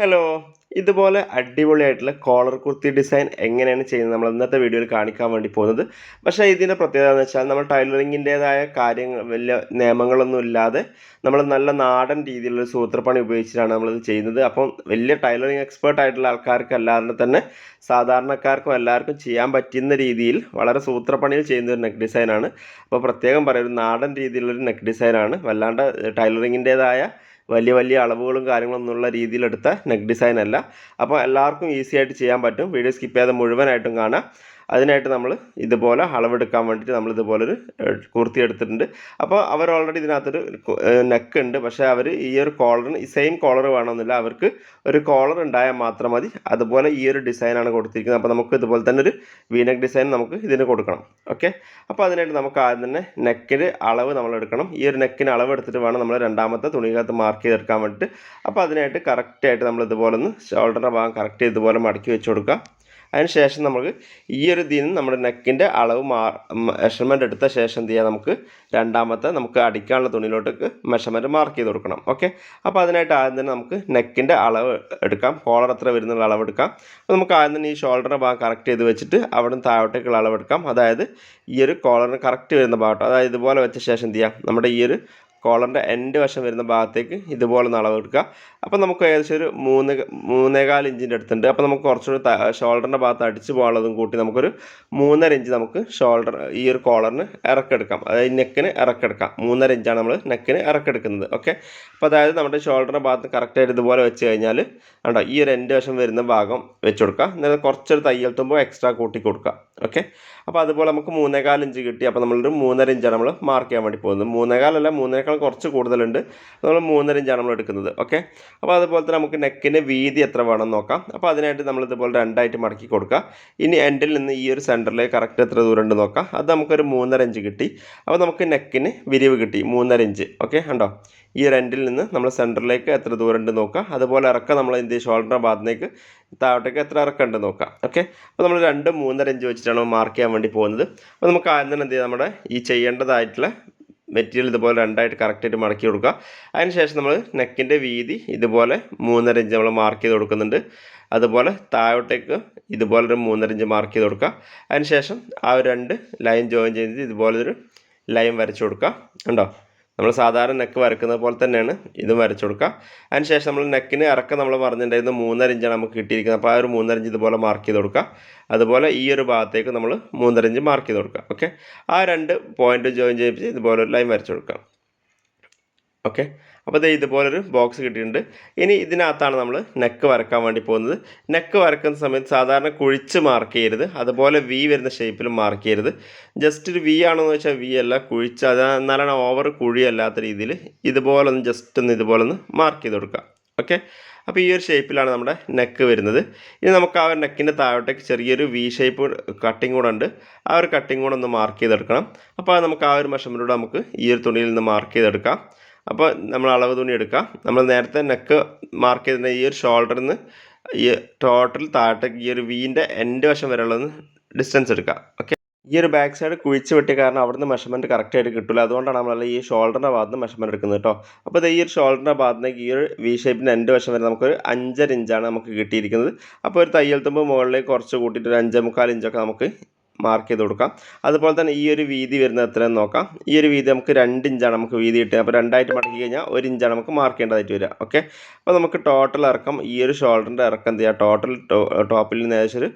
Hello ഇതുപോലെ അടിപൊളിയായിട്ടുള്ള collar kurti design എങ്ങനെയാണ് ചെയ്യുന്നത് നമ്മൾ ഇന്നത്തെ വീഡിയോയിൽ കാണിക്കാൻ വേണ്ടി പോകുന്നത്. പക്ഷേ ഇതിന്റെ പ്രത്യേകത എന്ന് വെച്ചാൽ നമ്മൾ ടൈലറിങ്ങിന്റേതായ കാര്യങ്ങൾ വലിയ നിയമങ്ങളൊന്നും ഇല്ലാതെ നമ്മൾ നല്ല നാടൻ രീതിയിലുള്ള സൂത്രപ്പണി ഉപയോഗിച്ചിട്ടാണ് നമ്മളിത് ചെയ്യുന്നത്. അപ്പം വലിയ ടൈലറിങ് എക്സ്പേർട്ട് ആയിട്ടുള്ള ആൾക്കാർക്ക് അല്ലാതെ തന്നെ സാധാരണക്കാർക്കും എല്ലാവർക്കും ചെയ്യാൻ പറ്റുന്ന രീതിയിൽ വളരെ സൂത്രപ്പണിയിൽ ചെയ്യുന്ന ഒരു നെക്ക് ഡിസൈനാണ് അപ്പോൾ പ്രത്യേകം പറയുന്നത് നാടൻ രീതിയിലുള്ളൊരു നെക്ക് ഡിസൈനാണ് വല്ലാണ്ട് ടൈലറിങ്ങിന്റേതായ വലിയ വലിയ അളവുകളും കാര്യങ്ങളും ഉള്ള രീതിയിലെടുത്ത നെക്ക് ഡിസൈൻ അല്ല അപ്പോൾ എല്ലാവർക്കും ഈസി ആയിട്ട് ചെയ്യാൻ പറ്റും. വീഡിയോ സ്കിപ്പ് ചെയ്യാതെ മുഴുവനായിട്ടും കാണാം അതിനായിട്ട് നമ്മൾ ഇതുപോലെ അളവെടുക്കാൻ വേണ്ടിയിട്ട് നമ്മൾ ഇതുപോലെ ഒരു കുർത്തി എടുത്തിട്ടുണ്ട്. അപ്പോൾ അവർ ഓൾറെഡി ഇതിനകത്തൊരു നെക്ക് ഉണ്ട്. പക്ഷേ അവർ ഈ ഒരു കോളറിന് സെയിം കോളർ വേണമെന്നില്ല. അവർക്ക് ഒരു കോളർ ഉണ്ടായാൽ മാത്രം മതി. അതുപോലെ ഈ ഒരു ഡിസൈനാണ് കൊടുത്തിരിക്കുന്നത്. അപ്പോൾ നമുക്ക് ഇതുപോലെ തന്നെ ഒരു വീനക് ഡിസൈൻ നമുക്ക് ഇതിന് കൊടുക്കണം. ഓക്കെ അപ്പോൾ അതിനായിട്ട് നമുക്ക് ആദ്യം തന്നെ നെക്കിന് അളവ് നമ്മൾ എടുക്കണം. ഈ ഒരു നെക്കിന് അളവ് എടുത്തിട്ട് വേണം നമ്മൾ രണ്ടാമത്തെ തുണിക്കകത്ത് മാർക്ക് ചെയ്തെടുക്കാൻ വേണ്ടിയിട്ട്. അപ്പോൾ അതിനായിട്ട് കറക്റ്റായിട്ട് നമ്മൾ ഇതുപോലെ ഒന്ന് ഷോൾഡറിന്റെ ഭാഗം കറക്റ്റ് ഇതുപോലെ മടക്കി വെച്ച് കൊടുക്കുക. അതിന് ശേഷം നമുക്ക് ഈ ഒരു ഇതിൽ നിന്ന് നമ്മുടെ നെക്കിന്റെ അളവ് മാ മെഷർമെന്റ് എടുത്ത ശേഷം എന്ത് ചെയ്യുക നമുക്ക് രണ്ടാമത്തെ നമുക്ക് അടിക്കാനുള്ള തുണിയിലോട്ടേക്ക് മെഷർമെന്റ് മാർക്ക് ചെയ്ത് കൊടുക്കണം. ഓക്കെ അപ്പോൾ അതിനായിട്ട് ആദ്യം തന്നെ നമുക്ക് നെക്കിന്റെ അളവ് എടുക്കാം. കോളർ എത്ര വരുന്നുള്ള അളവ് എടുക്കാം. അപ്പോൾ നമുക്ക് ആദ്യം തന്നെ ഈ ഷോൾഡറിന്റെ ഭാഗം കറക്റ്റ് ചെയ്ത് വെച്ചിട്ട് അവിടെ നിന്ന് താഴോട്ടേക്കുള്ള അളവ് എടുക്കാം. അതായത് ഈ ഒരു കോളറിന് കറക്റ്റ് വരുന്ന ഭാഗം അതായത് ഇതുപോലെ വെച്ച ശേഷം എന്ത് ചെയ്യാം? നമ്മുടെ ഈ ഒരു കോളറിന്റെ എൻഡ് വശം വരുന്ന ഭാഗത്തേക്ക് ഇതുപോലെ നളവ് എടുക്കുക അപ്പോൾ നമുക്ക് ഏകദേശം ഒരു മൂന്ന് മൂന്നേകാൽ ഇഞ്ചിന്റെ അടുത്തുണ്ട്. അപ്പോൾ നമുക്ക് കുറച്ചുകൂടി ഷോൾഡറിന്റെ ഭാഗത്ത് അടിച്ച് പോകാനുള്ളതും കൂട്ടി നമുക്കൊരു മൂന്നര ഇഞ്ച് നമുക്ക് ഷോൾഡർ ഈ ഒരു കോളറിന് ഇറക്കെടുക്കാം. അതായത് നെക്കിന് ഇറക്കെടുക്കാം. മൂന്നര ഇഞ്ചാണ് നമ്മൾ നെക്കിന് ഇറക്കെടുക്കുന്നത്. ഓക്കെ അപ്പോൾ അതായത് നമ്മുടെ ഷോൾഡറിന്റെ ഭാഗത്ത് കറക്റ്റായിട്ട് ഇതുപോലെ വെച്ച് കഴിഞ്ഞാൽ കണ്ടോ ഈ ഒരു എൻഡ് വശം വരുന്ന ഭാഗം വെച്ച് കൊടുക്കുക. എന്നിട്ട് കുറച്ചൊരു തയ്യൽ തുമ്പോൾ എക്സ്ട്രാ കൂട്ടി കൊടുക്കുക. ഓക്കെ അപ്പോൾ അതുപോലെ നമുക്ക് മൂന്നേകാൽ ഇഞ്ച് കിട്ടി. അപ്പോൾ നമ്മളൊരു മൂന്നര ഇഞ്ചാണ് നമ്മൾ മാർക്ക് ചെയ്യാൻ വേണ്ടി പോകുന്നത്. മൂന്നേകാലല്ല മൂന്നേക്കാൾ കുറച്ച് കൂടുതലുണ്ട്. നമ്മൾ മൂന്നര ഇഞ്ചാണ് നമ്മൾ എടുക്കുന്നത്. ഓക്കെ അപ്പോൾ അതുപോലെ തന്നെ നമുക്ക് നെക്കിന് വീതി എത്ര വേണം നോക്കാം. അപ്പോൾ അതിനായിട്ട് നമ്മൾ ഇതുപോലെ രണ്ടായിട്ട് മടക്കി കൊടുക്കുക. ഇനി എൻഡിൽ നിന്ന് ഈ ഒരു സെന്ററിലേക്ക് കറക്റ്റ് എത്ര ദൂരം ഉണ്ട് നോക്കാം. അത് നമുക്കൊരു മൂന്നര ഇഞ്ച് കിട്ടി. അപ്പോൾ നമുക്ക് നെക്കിന് വിരിവ് കിട്ടി. മൂന്നര ഇഞ്ച്. ഓക്കെ കണ്ടോ? ഈ ഒരു എൻഡിൽ നിന്ന് നമ്മൾ സെന്ററിലേക്ക് എത്ര ദൂരം ഉണ്ട് നോക്കുക. അതുപോലെ ഇറക്കം നമ്മൾ എന്ത് ഷോൾഡറിന്റെ ഭാഗത്തേക്ക് താഴോട്ടേക്ക് എത്ര ഇറക്കം ഉണ്ട് നോക്കാം ഓക്കെ അപ്പോൾ നമ്മൾ രണ്ട് മൂന്നര ഇഞ്ച് വെച്ചിട്ടാണ് മാർക്ക് ചെയ്യാൻ വേണ്ടി പോകുന്നത്. അപ്പോൾ നമുക്ക് ആദ്യം തന്നെ എന്ത് നമ്മുടെ ഈ ചെയ്യേണ്ടതായിട്ടുള്ള മെറ്റീരിയൽ ഇതുപോലെ രണ്ടായിട്ട് കറക്റ്റായിട്ട് മടക്കി കൊടുക്കുക. അതിന് ശേഷം നമ്മൾ നെക്കിന്റെ വീതി ഇതുപോലെ മൂന്നര ഇഞ്ച് നമ്മൾ മാർക്ക് ചെയ്ത് കൊടുക്കുന്നുണ്ട്. അതുപോലെ താഴോട്ടേക്ക് ഇതുപോലെ ഒരു മൂന്നര ഇഞ്ച് മാർക്ക് ചെയ്ത് കൊടുക്കുക. അതിന് ശേഷം ആ ഒരു രണ്ട് ലൈൻ ജോയിൻ ചെയ്ത് ഇതുപോലെ ഒരു ലൈൻ വരച്ചു കൊടുക്കുക. ഉണ്ടോ നമ്മൾ സാധാരണ നെക്ക് വരക്കുന്നത് പോലെ തന്നെയാണ് ഇതും വരച്ചു കൊടുക്കുക. അതിന് ശേഷം നമ്മൾ നെക്കിന് ഇറക്കം നമ്മൾ പറഞ്ഞിട്ടുണ്ടായിരുന്നു മൂന്നര ഇഞ്ചാണ് നമുക്ക് കിട്ടിയിരിക്കുന്നത്. അപ്പോൾ ആ ഒരു മൂന്നര ഇഞ്ച് ഇതുപോലെ മാർക്ക് ചെയ്ത് കൊടുക്കുക. അതുപോലെ ഈ ഒരു ഭാഗത്തേക്ക് നമ്മൾ മൂന്നര ഇഞ്ച് മാർക്ക് ചെയ്ത് കൊടുക്കുക. ഓക്കെ ആ രണ്ട് പോയിന്റ് ജോയിൻ ചെയ്യിപ്പിച്ച് ഇതുപോലെ ഒരു ലൈൻ വരച്ചു കൊടുക്കുക. ഓക്കെ അപ്പോൾ ദേ ഇതുപോലൊരു ബോക്സ് കിട്ടിയിട്ടുണ്ട്. ഇനി ഇതിനകത്താണ് നമ്മൾ നെക്ക് വരക്കാൻ വേണ്ടി പോകുന്നത്. നെക്ക് വരക്കുന്ന സമയത്ത് സാധാരണ കുഴിച്ച് മാർക്ക് ചെയ്യരുത്. അതുപോലെ വി വരുന്ന ഷേപ്പിലും മാർക്ക് ചെയ്യരുത്. ജസ്റ്റ് ഒരു വി ആണെന്ന് വെച്ചാൽ വി അല്ല കുഴിച്ച് അത് എന്നാലാണ് ഓവർ കുഴിയല്ലാത്ത രീതിയിൽ ഇതുപോലെ ഒന്ന് ജസ്റ്റ് ഒന്ന് ഇതുപോലെ ഒന്ന് മാർക്ക് ചെയ്ത് കൊടുക്കുക. ഓക്കെ അപ്പോൾ ഈ ഒരു ഷേപ്പിലാണ് നമ്മുടെ നെക്ക് വരുന്നത്. ഇനി നമുക്ക് ആ ഒരു നെക്കിന്റെ താഴോട്ടേക്ക് ചെറിയൊരു വി ഷേപ്പ് കട്ടിങ് കൂടെ ഉണ്ട്. ആ ഒരു കട്ടിങ് കൂടെ ഒന്ന് മാർക്ക് ചെയ്തെടുക്കണം. അപ്പോൾ നമുക്ക് ആ ഒരു മെഷർമെന്റിലൂടെ നമുക്ക് ഈ ഒരു തുണിയിൽ നിന്ന് മാർക്ക് ചെയ്തെടുക്കാം. അപ്പോൾ നമ്മൾ അളവ് തുണി എടുക്കാം. നമ്മൾ നേരത്തെ നെക്ക് മാർക്ക് ചെയ്തിരുന്ന ഈ ഒരു ഷോൾഡറിൽ നിന്ന് ഈ ടോട്ടൽ താഴത്തേക്ക് ഈ ഒരു വീന്റെ എൻഡ് വശം വരെയുള്ളതെന്ന് ഡിസ്റ്റൻസ് എടുക്കുക ഓക്കെ ഈ ഒരു ബാക്ക് സൈഡ് കുഴിച്ച് വെട്ടി കാരണം അവിടുന്ന് മെഷർമെന്റ് കറക്റ്റായിട്ട് കിട്ടില്ല അതുകൊണ്ടാണ് നമ്മൾ ഈ ഷോൾഡറിന്റെ ഭാഗത്ത് മെഷർമെന്റ് എടുക്കുന്നത് കേട്ടോ. അപ്പോൾ ഈ ഒരു ഷോൾഡറിന്റെ ഭാഗത്തേക്ക് ഈ ഒരു വി ഷേപ്പിന്റെ എൻഡ് വശം വരെ നമുക്കൊരു അഞ്ചര ഇഞ്ചാണ് നമുക്ക് കിട്ടിയിരിക്കുന്നത്. അപ്പോൾ ഒരു തയ്യൽ തുമ്പ് മുകളിലേക്ക് കുറച്ച് കൂട്ടിയിട്ട് ഒരു അഞ്ചേ മുക്കാൽ ഇഞ്ചൊക്കെ നമുക്ക് മാർക്ക് ചെയ്ത് കൊടുക്കാം. അതുപോലെ തന്നെ ഈ ഒരു വീതി വരുന്നത് എത്രയെന്ന് നോക്കാം. ഈ ഒരു വീതി നമുക്ക് രണ്ട് ഇഞ്ചാണ് നമുക്ക് വീതി കിട്ടുക. അപ്പോൾ രണ്ടായിട്ട് മടക്കി കഴിഞ്ഞാൽ ഒരു ഇഞ്ചാണ് നമുക്ക് മാർക്ക് ചെയ്യേണ്ടതായിട്ട് വരിക. ഓക്കെ അപ്പോൾ നമുക്ക് ടോട്ടൽ ഇറക്കം ഈ ഒരു ഷോൾഡറിന്റെ ഇറക്കം എന്ത് ചെയ്യുക ടോട്ടൽ ടോപ്പിൽ നിന്ന് ഏകദേശം ഒരു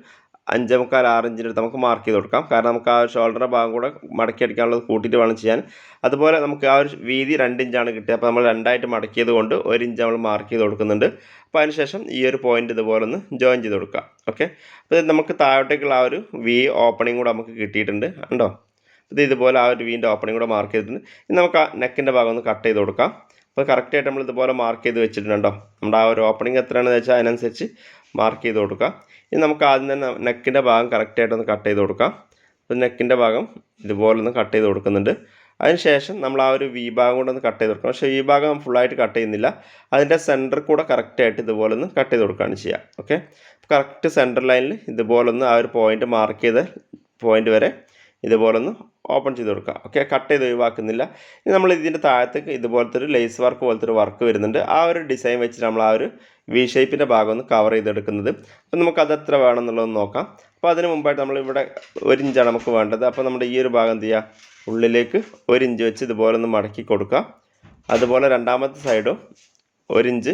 അഞ്ചേ മുക്കാൽ അടുത്ത് നമുക്ക് മാർക്ക് ചെയ്ത് കൊടുക്കാം. കാരണം നമുക്ക് ആ ഷോൾഡറിന്റെ ഭാഗം കൂടെ മടക്കി അടിക്കാനുള്ളത് കൂട്ടിയിട്ട് വേണം ചെയ്യാൻ. അതുപോലെ നമുക്ക് ആ ഒരു വീതി രണ്ട് ഇഞ്ചാണ് കിട്ടിയത്. അപ്പോൾ നമ്മൾ രണ്ടായിട്ട് മടക്കിയത് കൊണ്ട് ഒരു ഇഞ്ച് നമ്മൾ മാർക്ക് ചെയ്ത് കൊടുക്കുന്നുണ്ട്. അപ്പോൾ അതിനുശേഷം ഈ ഒരു പോയിന്റ് ഇതുപോലെ ഒന്ന് ജോയിൻ ചെയ്ത് കൊടുക്കാം ഓക്കെ അപ്പോൾ നമുക്ക് താഴോട്ടേക്കുള്ള ആ ഒരു വി ഓപ്പണിംഗ് കൂടെ നമുക്ക് കിട്ടിയിട്ടുണ്ട്. ഉണ്ടോ ഇത് ഇതുപോലെ ആ ഒരു വീന്റെ ഓപ്പണിംഗ് കൂടെ മാർക്ക് ചെയ്തിട്ടുണ്ട്. ഇനി നമുക്ക് ആ നെക്കിന്റെ ഭാഗം ഒന്ന് കട്ട് ചെയ്ത് കൊടുക്കാം. അപ്പോൾ കറക്റ്റായിട്ട് നമ്മൾ ഇതുപോലെ മാർക്ക് ചെയ്ത് വെച്ചിട്ടുണ്ടോ നമ്മുടെ ആ ഒരു ഓപ്പണിംഗ് എത്രയാണെന്ന് വെച്ചാൽ അതിനനുസരിച്ച് മാർക്ക് ചെയ്ത് കൊടുക്കുക. ഇനി നമുക്ക് ആദ്യം തന്നെ നെക്കിന്റെ ഭാഗം കറക്റ്റായിട്ട് ഒന്ന് കട്ട് ചെയ്ത് കൊടുക്കാം. അപ്പോൾ നെക്കിന്റെ ഭാഗം ഇതുപോലെ ഒന്ന് കട്ട് ചെയ്ത് കൊടുക്കുന്നുണ്ട്. അതിനുശേഷം നമ്മൾ ആ ഒരു വി ഭാഗം കൊണ്ടൊന്ന് കട്ട് ചെയ്ത് കൊടുക്കണം. പക്ഷേ ഈ ഭാഗം ഫുള്ളായിട്ട് കട്ട് ചെയ്യുന്നില്ല. അതിന്റെ സെന്റർ കൂടെ കറക്റ്റായിട്ട് ഇതുപോലെ ഒന്ന് കട്ട് ചെയ്ത് കൊടുക്കുകയാണ് ചെയ്യുക. ഓക്കെ കറക്റ്റ് സെന്റർ ലൈനിൽ ഇതുപോലെ ഒന്ന് ആ ഒരു പോയിന്റ് മാർക്ക് ചെയ്ത പോയിന്റ് വരെ ഇതുപോലെ ഒന്ന് ഓപ്പൺ ചെയ്ത് കൊടുക്കുക. ഓക്കെ? കട്ട് ചെയ്ത് ഒഴിവാക്കുന്നില്ല. ഇനി നമ്മൾ ഇതിന്റെ താഴത്തേക്ക് ഇതുപോലത്തെ ഒരു ലേസ് വർക്ക് പോലത്തെ ഒരു വർക്ക് വരുന്നുണ്ട്. ആ ഒരു ഡിസൈൻ വെച്ച് നമ്മൾ ആ ഒരു വി ഷേപ്പിന്റെ ഭാഗം ഒന്ന് കവർ ചെയ്തെടുക്കുന്നത്. അപ്പോൾ നമുക്ക് അത് എത്ര വേണം എന്നുള്ളത് നോക്കാം. അപ്പോൾ അതിന് മുമ്പായിട്ട് നമ്മൾ ഇവിടെ ഒരു ഇഞ്ചാണ് നമുക്ക് വേണ്ടത്. അപ്പോൾ നമ്മുടെ ഈ ഒരു ഭാഗം എന്ത് ചെയ്യുക? ഉള്ളിലേക്ക് ഒരു ഇഞ്ച് വെച്ച് ഇതുപോലെ ഒന്ന് മടക്കി കൊടുക്കുക. അതുപോലെ രണ്ടാമത്തെ സൈഡും ഒരു ഇഞ്ച്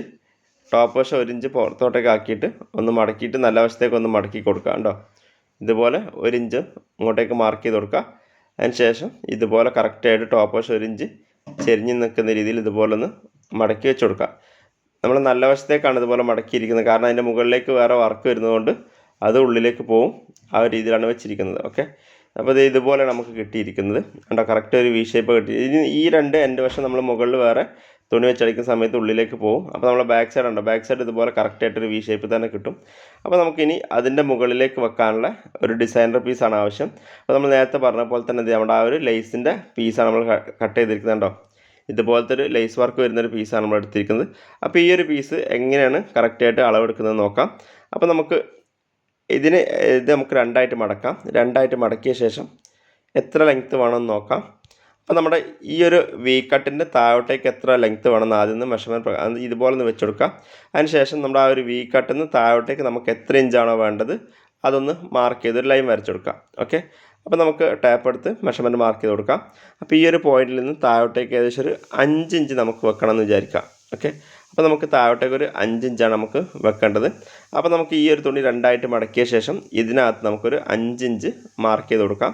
ടോപ്പ് വശം ഒരു ഇഞ്ച് പുറത്തോട്ടേക്ക് ആക്കിയിട്ട് ഒന്ന് മടക്കിയിട്ട് നല്ല വശത്തേക്ക് ഒന്ന് മടക്കി കൊടുക്കുക. കേട്ടോ ഇതുപോലെ ഒരു ഇഞ്ച് ഇങ്ങോട്ടേക്ക് മാർക്ക് ചെയ്ത് കൊടുക്കുക. അതിന് ശേഷം ഇതുപോലെ കറക്റ്റായിട്ട് ടോപ്പ് വശം ഒരു ഇഞ്ച് ചെരിഞ്ഞ് നിൽക്കുന്ന രീതിയിൽ ഇതുപോലെ ഒന്ന് മടക്കി വെച്ച് കൊടുക്കുക. നമ്മൾ നല്ല വശത്തേക്കാണ് ഇതുപോലെ മടക്കിയിരിക്കുന്നത്. കാരണം അതിന്റെ മുകളിലേക്ക് വേറെ വർക്ക് വരുന്നതുകൊണ്ട് അത് ഉള്ളിലേക്ക് പോവും. ആ ഒരു രീതിയിലാണ് വെച്ചിരിക്കുന്നത്. ഓക്കെ അപ്പോൾ ഇത് ഇതുപോലെ നമുക്ക് കിട്ടിയിരിക്കുന്നത്. കണ്ടോ? കറക്റ്റ് ഒരു വി ഷേപ്പ് കിട്ടി. ഇനി ഈ രണ്ട് എന്റെ വശം നമ്മൾ മുകളിൽ വേറെ തുണി വെച്ചടിക്കുന്ന സമയത്ത് ഉള്ളിലേക്ക് പോകും. അപ്പോൾ നമ്മൾ ബാക്ക് സൈഡ് ഉണ്ടോ? ബാക്ക് സൈഡ് ഇതുപോലെ കറക്റ്റായിട്ടൊരു വി ഷേപ്പ് തന്നെ കിട്ടും. അപ്പോൾ നമുക്കിനി അതിന്റെ മുകളിലേക്ക് വെക്കാനുള്ള ഒരു ഡിസൈനർ പീസാണ് ആവശ്യം. അപ്പോൾ നമ്മൾ നേരത്തെ പറഞ്ഞ പോലെ തന്നെ നമ്മുടെ ആ ഒരു ലേസിന്റെ പീസാണ് നമ്മൾ കട്ട് ചെയ്തിരിക്കുന്നുണ്ടോ ഇതുപോലത്തെ ഒരു ലേസ് വർക്ക് വരുന്നൊരു പീസാണ് നമ്മൾ എടുത്തിരിക്കുന്നത്. അപ്പോൾ ഈ ഒരു പീസ് എങ്ങനെയാണ് കറക്റ്റായിട്ട് അളവെടുക്കുന്നത് നോക്കാം. അപ്പോൾ നമുക്ക് ഇതിന് ഇത് നമുക്ക് രണ്ടായിട്ട് മടക്കാം. രണ്ടായിട്ട് മടക്കിയ ശേഷം എത്ര ലെങ്ത്ത് വേണമെന്ന് നോക്കാം. അപ്പോൾ നമ്മുടെ ഈ ഒരു വി കട്ടിന്റെ താഴോട്ടേക്ക് എത്ര ലെങ്ത് വേണമെന്ന് ആദ്യം നിന്ന് മെഷർമെന്റ് ഇതുപോലെ ഒന്ന് വെച്ചെടുക്കാം. അതിന് ശേഷം നമ്മുടെ ആ ഒരു വി കട്ടിൽ നിന്ന് താഴോട്ടേക്ക് നമുക്ക് എത്ര ഇഞ്ചാണോ വേണ്ടത് അതൊന്ന് മാർക്ക് ചെയ്ത് ഒരു ലൈൻ വരച്ചെടുക്കാം. ഓക്കെ അപ്പോൾ നമുക്ക് ടാപ്പ് എടുത്ത് മെഷർമെന്റ് മാർക്ക് ചെയ്ത് കൊടുക്കാം. അപ്പോൾ ഈ ഒരു പോയിന്റിൽ നിന്ന് താഴോട്ടേക്ക് ഏകദേശം ഒരു അഞ്ച് ഇഞ്ച് നമുക്ക് വെക്കണം എന്ന് വിചാരിക്കാം. ഓക്കെ അപ്പോൾ നമുക്ക് താഴോട്ടേക്ക് ഒരു അഞ്ച് ഇഞ്ചാണ് നമുക്ക് വെക്കേണ്ടത്. അപ്പോൾ നമുക്ക് ഈ ഒരു തുണി രണ്ടായിട്ട് മടക്കിയ ശേഷം ഇതിനകത്ത് നമുക്കൊരു അഞ്ച് ഇഞ്ച് മാർക്ക് ചെയ്ത് കൊടുക്കാം.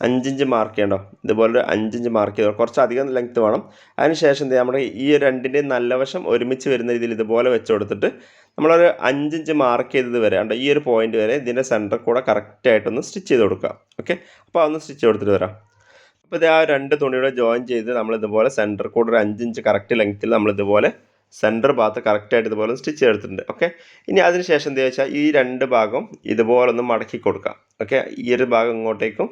അഞ്ചിഞ്ച് മാർക്ക് ചെയ്യണ്ടോ ഇതുപോലെ അഞ്ചിഞ്ച് മാർക്ക് ചെയ്തോ കുറച്ച് അധികം ലെങ്ത്ത് വേണം. അതിന് ശേഷം എന്ത് നമ്മുടെ ഈ രണ്ടിന്റെയും നല്ല വശം ഒരുമിച്ച് വരുന്ന രീതിയിൽ ഇതുപോലെ വെച്ച് കൊടുത്തിട്ട് നമ്മളൊരു അഞ്ചിഞ്ച് മാർക്ക് ചെയ്തത് വരെ ഉണ്ട് ഈ ഒരു പോയിന്റ് വരെ ഇതിന്റെ സെന്റർ കൂടെ കറക്റ്റായിട്ടൊന്ന് സ്റ്റിച്ച് ചെയ്ത് കൊടുക്കുക. ഓക്കെ അപ്പോൾ അതൊന്ന് സ്റ്റിച്ച് കൊടുത്തിട്ട് വരാം. അപ്പോൾ ഇത് ആ രണ്ട് തുണിയുടെ ജോയിൻ ചെയ്ത് നമ്മൾ ഇതുപോലെ സെന്റർ കൂടെ ഒരു അഞ്ചിഞ്ച് കറക്റ്റ് ലെങ്ത്തിൽ നമ്മൾ ഇതുപോലെ സെന്റർ ഭാഗത്ത് കറക്റ്റായിട്ട് ഇതുപോലെ സ്റ്റിച്ച് ചെയ്തെടുത്തിട്ടുണ്ട്. ഓക്കെ ഇനി അതിന് ശേഷം എന്താ വെച്ചാൽ ഈ രണ്ട് ഭാഗം ഇതുപോലെ ഒന്ന് മടക്കി കൊടുക്കാം ഓക്കെ ഈ ഒരു ഭാഗം ഇങ്ങോട്ടേക്കും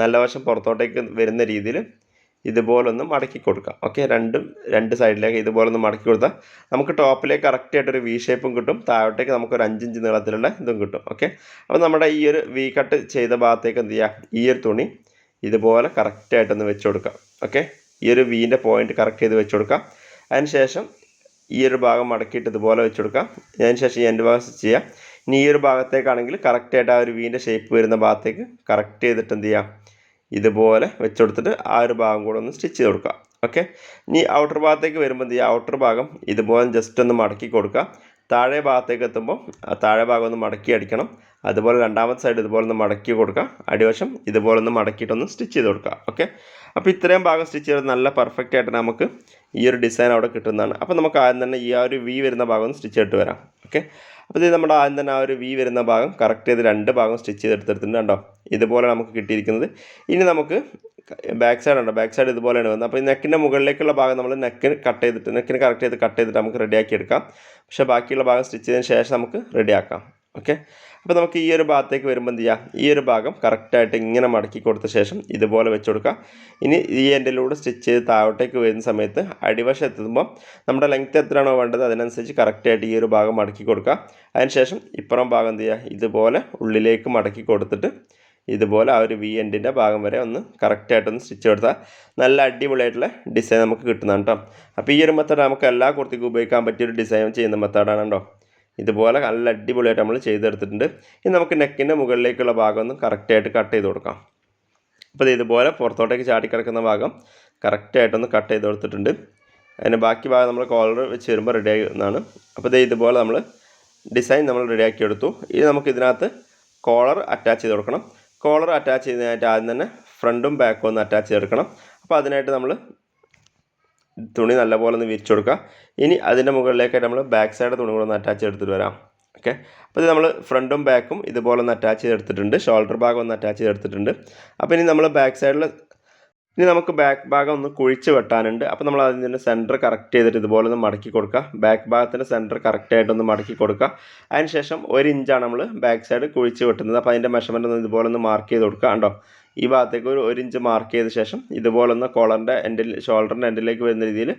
നല്ല വശം പുറത്തോട്ടേക്ക് വരുന്ന രീതിയിൽ ഇതുപോലൊന്ന് മടക്കി കൊടുക്കാം. ഓക്കെ രണ്ടും രണ്ട് സൈഡിലേക്ക് ഇതുപോലൊന്ന് മടക്കി കൊടുത്താൽ നമുക്ക് ടോപ്പിലേക്ക് കറക്റ്റായിട്ടൊരു വി ഷേപ്പും കിട്ടും. താഴോട്ടേക്ക് നമുക്കൊരു അഞ്ചിഞ്ച് നീളത്തിലുള്ള ഇതും കിട്ടും. ഓക്കെ അപ്പോൾ നമ്മുടെ ഈ ഒരു വി കട്ട് ചെയ്ത ഭാഗത്തേക്ക് എന്ത് ചെയ്യുക ഈ ഒരു തുണി ഇതുപോലെ കറക്റ്റായിട്ടൊന്ന് വെച്ച് കൊടുക്കാം. ഓക്കെ ഈ ഒരു വീന്റെ പോയിന്റ് കറക്റ്റ് ചെയ്ത് വെച്ച് കൊടുക്കാം. അതിന് ശേഷം ഈ ഒരു ഭാഗം മടക്കിയിട്ട് ഇതുപോലെ വെച്ച് കൊടുക്കാം. അതിന് ശേഷം ഈ എന്റെ ഭാഗം സ്റ്റിച്ച് ചെയ്യാം. ഇനി ഈ ഒരു ഭാഗത്തേക്കാണെങ്കിൽ കറക്റ്റായിട്ട് ആ ഒരു വീന്റെ ഷേപ്പ് വരുന്ന ഭാഗത്തേക്ക് കറക്റ്റ് ചെയ്തിട്ട് എന്ത് ചെയ്യാം? ഇതുപോലെ വെച്ച് കൊടുത്തിട്ട് ആ ഒരു ഭാഗം കൂടെ ഒന്ന് സ്റ്റിച്ച് ചെയ്ത് കൊടുക്കുക. ഓക്കെ ഇനി ഔട്ടർ ഭാഗത്തേക്ക് വരുമ്പോൾ എന്ത് ചെയ്യുക ഔട്ടർ ഭാഗം ഇതുപോലെ ജസ്റ്റ് ഒന്ന് മടക്കി കൊടുക്കുക. താഴെ ഭാഗത്തേക്ക് എത്തുമ്പോൾ ആ താഴെ ഭാഗം ഒന്ന് മടക്കി അടിക്കണം. അതുപോലെ രണ്ടാമത്തെ സൈഡ് ഇതുപോലെ ഒന്ന് മടക്കി കൊടുക്കുക. അടിവശം ഇതുപോലെ ഒന്ന് മടക്കിയിട്ടൊന്ന് സ്റ്റിച്ച് ചെയ്ത് കൊടുക്കുക. ഓക്കെ അപ്പോൾ ഇത്രയും ഭാഗം സ്റ്റിച്ച് ചെയ്ത് നല്ല പെർഫെക്റ്റ് ആയിട്ട് നമുക്ക് ഈ ഒരു ഡിസൈൻ അവിടെ കിട്ടുന്നതാണ്. അപ്പോൾ നമുക്ക് ആദ്യം തന്നെ ഈ ആ ഒരു വി വരുന്ന ഭാഗം ഒന്ന് സ്റ്റിച്ച് ചെയ്തിട്ട് വരാം. ഓക്കെ അപ്പോൾ ഇത് നമ്മുടെ ആദ്യം തന്നെ ആ ഒരു വി വരുന്ന ഭാഗം കറക്റ്റ് ചെയ്ത് രണ്ട് ഭാഗം സ്റ്റിച്ച് ചെയ്തെടുത്തെടുത്തിട്ടുണ്ട് കണ്ടോ? ഇതുപോലെ നമുക്ക് കിട്ടിയിരിക്കുന്നത്. ഇനി നമുക്ക് ബാക്ക് സൈഡ് ഉണ്ടോ? ബാക്ക് സൈഡ് ഇതുപോലെയാണ് വന്നത്. അപ്പോൾ ഈ നെക്കിന്റെ മുകളിലേക്കുള്ള ഭാഗം നമ്മൾ നെക്കിന് കട്ട് ചെയ്തിട്ട് നെക്കിന് കറക്റ്റ് ചെയ്ത് കട്ട് ചെയ്തിട്ട് നമുക്ക് റെഡിയാക്കി എടുക്കാം. പക്ഷേ ബാക്കിയുള്ള ഭാഗം സ്റ്റിച്ച് ചെയ്തതിന് ശേഷം നമുക്ക് റെഡിയാക്കാം ഓക്കെ അപ്പോൾ നമുക്ക് ഈ ഒരു ഭാഗത്തേക്ക് വരുമ്പോൾ എന്ത് ചെയ്യാം? ഈ ഒരു ഭാഗം കറക്റ്റായിട്ട് ഇങ്ങനെ മടക്കി കൊടുത്ത ശേഷം ഇതുപോലെ വെച്ച് കൊടുക്കുക. ഇനി ഈ എൻഡിലൂടെ സ്റ്റിച്ച് ചെയ്ത് താഴോട്ടേക്ക് വരുന്ന സമയത്ത് അടിവശം എത്തുമ്പോൾ നമ്മുടെ ലെങ്ത്ത് എത്രയാണോ വേണ്ടത് അതിനനുസരിച്ച് കറക്റ്റായിട്ട് ഈ ഒരു ഭാഗം മടക്കി കൊടുക്കുക. അതിനുശേഷം ഇപ്പുറം ഭാഗം എന്ത് ചെയ്യുക? ഇതുപോലെ ഉള്ളിലേക്ക് മടക്കി കൊടുത്തിട്ട് ഇതുപോലെ ആ ഒരു വി എൻഡിന്റെ ഭാഗം വരെ ഒന്ന് കറക്റ്റായിട്ടൊന്ന് സ്റ്റിച്ച് കൊടുത്താൽ നല്ല അടിപൊളിയായിട്ടുള്ള ഡിസൈൻ നമുക്ക് കിട്ടുന്നതാണ് കേട്ടോ അപ്പോൾ ഈ ഒരു മെത്തേഡ് നമുക്ക് എല്ലാ കുർത്തിക്കും ഉപയോഗിക്കാൻ പറ്റിയൊരു ഡിസൈൻ ചെയ്യുന്ന മെത്തേഡാണ് കേട്ടോ ഇതുപോലെ നല്ല അടിപൊളിയായിട്ട് നമ്മൾ ചെയ്തെടുത്തിട്ടുണ്ട്. ഇനി നമുക്ക് നെക്കിന്റെ മുകളിലേക്കുള്ള ഭാഗം ഒന്ന് കറക്റ്റായിട്ട് കട്ട് ചെയ്ത് കൊടുക്കാം. അപ്പോൾ ഇതുപോലെ പുറത്തോട്ടേക്ക് ചാടി കിടക്കുന്ന ഭാഗം കറക്റ്റായിട്ടൊന്ന് കട്ട് ചെയ്ത് കൊടുത്തിട്ടുണ്ട്. അതിന്റെ ബാക്കി ഭാഗം നമ്മൾ കോളർ വെച്ച് വരുമ്പോൾ റെഡി ആകുന്നതാണ് അപ്പോൾ ഇത് ഇതുപോലെ നമ്മൾ ഡിസൈൻ നമ്മൾ റെഡിയാക്കി എടുത്തു. ഇനി നമുക്ക് ഇതിനകത്ത് കോളർ അറ്റാച്ച് ചെയ്ത് കൊടുക്കണം. കോളർ അറ്റാച്ച് ചെയ്യുന്നതിനായിട്ട് ആദ്യം തന്നെ ഫ്രണ്ടും ബാക്കും ഒന്ന് അറ്റാച്ച് ചെയ്തെടുക്കണം. അപ്പോൾ അതിനായിട്ട് നമ്മൾ തുണി നല്ലപോലെ ഒന്ന് വിരിച്ചു കൊടുക്കുക. ഇനി അതിന്റെ മുകളിലേക്കായിട്ട് നമ്മൾ ബാക്ക് സൈഡ് തുണി കൂടെ ഒന്ന് അറ്റാച്ച് ചെയ്തെടുത്തിട്ട് വരാം. ഓക്കെ അപ്പോൾ ഇത് നമ്മൾ ഫ്രണ്ടും ബാക്കും ഇതുപോലെ ഒന്ന് അറ്റാച്ച് ചെയ്തെടുത്തിട്ടുണ്ട്. ഷോൾഡർ ഭാഗം ഒന്ന് അറ്റാച്ച് ചെയ്തെടുത്തിട്ടുണ്ട്. അപ്പോൾ ഇനി നമ്മൾ ബാക്ക് സൈഡിൽ ഇനി നമുക്ക് ബാക്ക് ഭാഗം ഒന്ന് കുഴിച്ച് വെട്ടാനുണ്ട്. അപ്പോൾ നമ്മൾ അതിന്റെ സെന്റർ കറക്റ്റ് ചെയ്തിട്ട് ഇതുപോലെ ഒന്ന് മടക്കി കൊടുക്കുക. ബാക്ക് ഭാഗത്തിന്റെ സെന്റർ കറക്റ്റായിട്ടൊന്ന് മടക്കി കൊടുക്കുക. അതിന് ശേഷം ഒരു ഇഞ്ചാണ് നമ്മൾ ബാക്ക് സൈഡ് കുഴിച്ച് വെട്ടുന്നത്. അപ്പോൾ അതിന്റെ മെഷർമെന്റ് ഒന്ന് ഇതുപോലെ ഒന്ന് മാർക്ക് ചെയ്ത് കൊടുക്കുക കണ്ടോ? ഈ ഭാഗത്തേക്ക് ഒരു ഒരു ഇഞ്ച് മാർക്ക് ചെയ്ത ശേഷം ഇതുപോലെ ഒന്ന് കോളറിന്റെ എൻഡിൽ ഷോൾഡറിന്റെ എൻഡിലേക്ക് വരുന്ന രീതിയിൽ